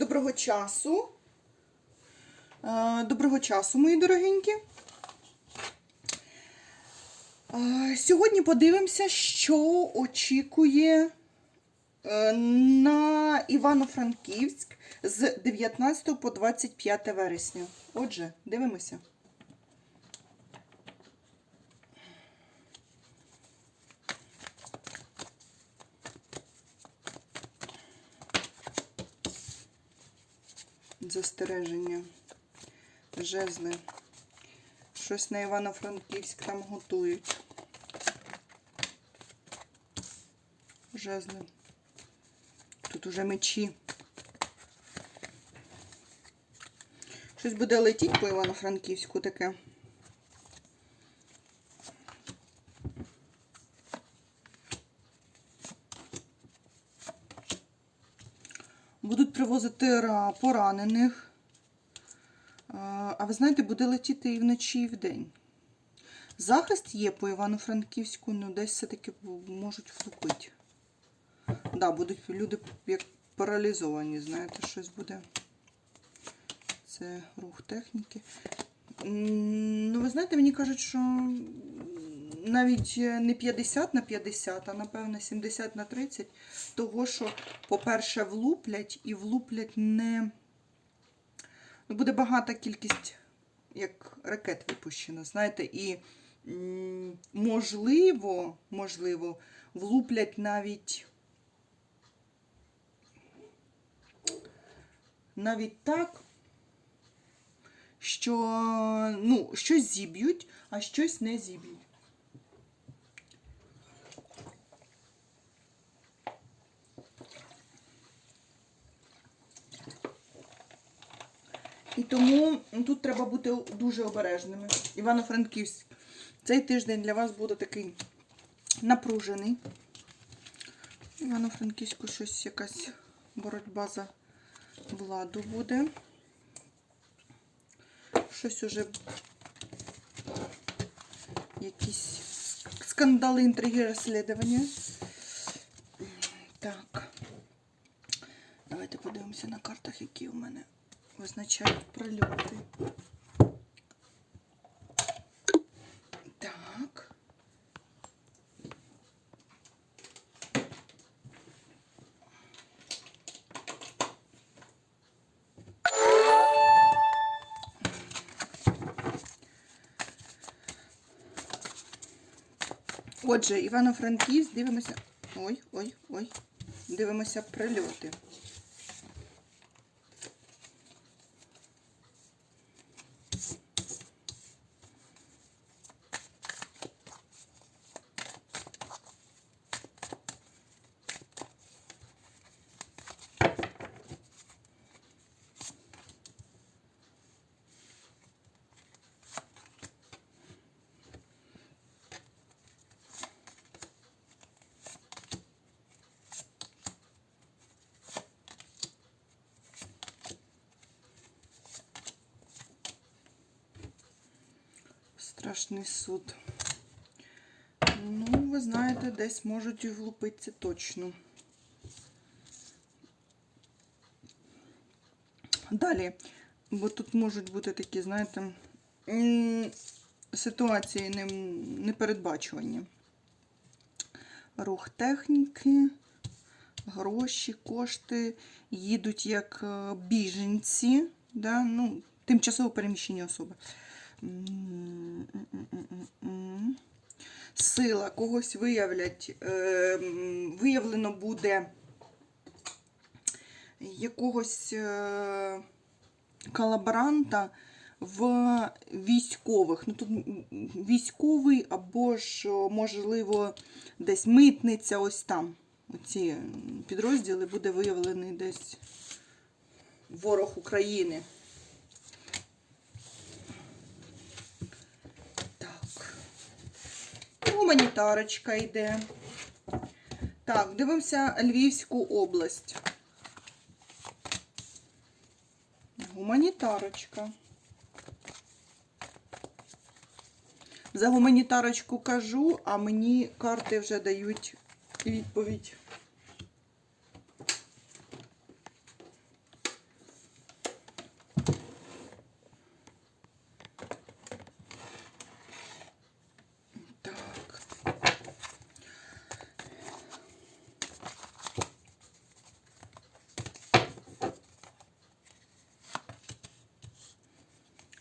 Доброго часу. Е, Доброго часу, мої дорогенькі. Е, Сьогодні подивимося, що очікує е, на Івано-Франківськ з 19 по 25 вересня. Отже, дивимося. Застереження. Жезли. Щось на Івано-Франківськ там готують. Жезли. Тут уже мечі. Щось буде летіть по Івано-Франківську таке. Будуть поранених. А ви знаєте, буде летіти і вночі, і вдень. Захист є по Івано-Франківську, ну десь все-таки можуть влупити. Да, будуть люди як паралізовані, знаєте, щось буде. Це рух техніки. Ну, ви знаєте, мені кажуть, що навіть не 50 на 50, а напевно 70 на 30. Того, що, по-перше, влуплять і влуплять не. Ну, буде багата кількість як ракет випущено, знаєте, і можливо, можливо, влуплять навіть навіть так, що ну, щось зіб'ють, а щось не зіб'ють. І тому тут треба бути дуже обережними. Івано-Франківськ, цей тиждень для вас буде такий напружений. Івано-Франківську щось якась боротьба за владу буде. Щось уже якісь скандали, інтриги, розслідування. Так. Давайте подивимося на картах, які у мене визначають прольоти. Так. Отже, Івано-Франківськ, дивимося. Ой, ой, ой. Дивимося прильоти. Страшний суд. Ну, ви знаєте, десь можуть і влупитися точно. Далі, бо тут можуть бути такі, знаєте, ситуації непередбачувані. Рух техніки, гроші, кошти їдуть як е, біженці, да? ну, тимчасово переміщені особи. Сила когось виявлять, е, виявлено буде якогось е, колаборанта в військових. Ну тут військовий або ж, можливо, десь митниця, ось там. Оці підрозділи буде виявлений десь ворог України. Гуманітарочка йде. Так, дивимося Львівську область. Гуманітарочка. За гуманітарочку кажу, а мені карти вже дають відповідь.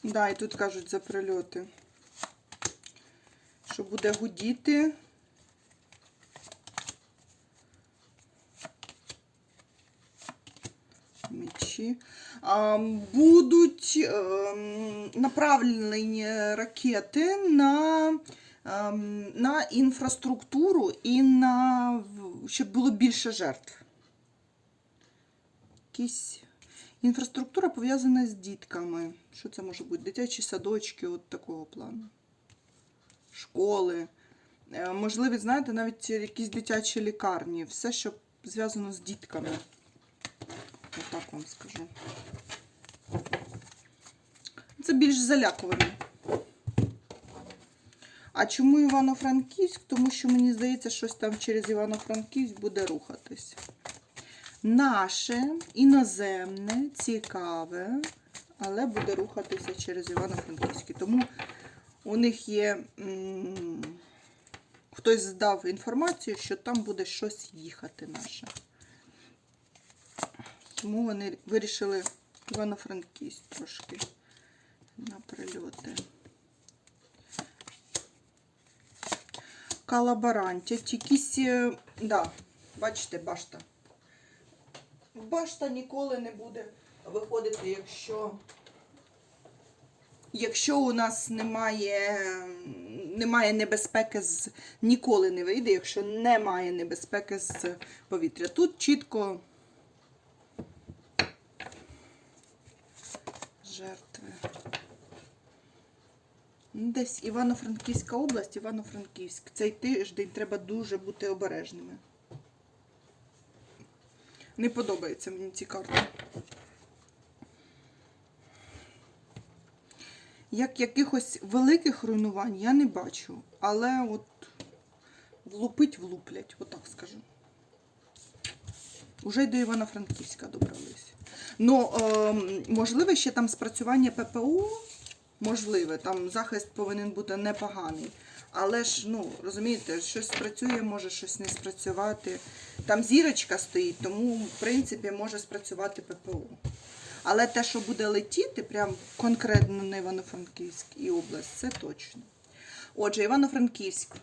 Да, і тут кажуть за прильоти. Що буде гудіти. Мечі. Будуть ем, направлені ракети на, ем, на інфраструктуру і на щоб було більше жертв. Якісь інфраструктура пов'язана з дітками. Що це може бути? Дитячі садочки, от такого плану. Школи. Е, Можливо, знаєте, навіть якісь дитячі лікарні. Все, що зв'язано з дітками. Отак вам скажу. Це більш залякування. А чому Івано-Франківськ? Тому що мені здається, щось там через Івано-Франківськ буде рухатись. Наше іноземне, цікаве, але буде рухатися через Івано-Франківський. Тому у них є. Хтось здав інформацію, що там буде щось їхати наше. Тому вони вирішили Івано-Франківськ трошки на прильоти. Калабарантять, якісь, да, бачите, башта. Башта ніколи не буде виходити, якщо, якщо у нас немає, немає небезпеки з. Ніколи не вийде, якщо немає небезпеки з повітря. Тут чітко жертви. Десь Івано-Франківська область, Івано-Франківськ. Цей тиждень треба дуже бути обережними. Не подобається мені ці карти. Як якихось великих руйнувань я не бачу, але от влупить влуплять, отак скажу. Уже й до Івано-Франківська добрались. Ну, ем, можливо, ще там спрацювання ППО, можливе, там захист повинен бути непоганий. Але ж, ну, розумієте, щось спрацює, може щось не спрацювати. Там зірочка стоїть, тому, в принципі, може спрацювати ППО. Але те, що буде летіти, прям конкретно на Івано-Франківськ і область, це точно. Отже, Івано-Франківськ.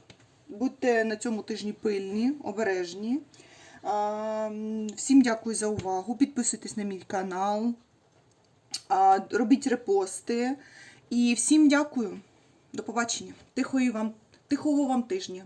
Будьте на цьому тижні пильні, обережні. Всім дякую за увагу. Підписуйтесь на мій канал, робіть репости. І всім дякую. До побачення. Тихої вам, тихого вам тижня.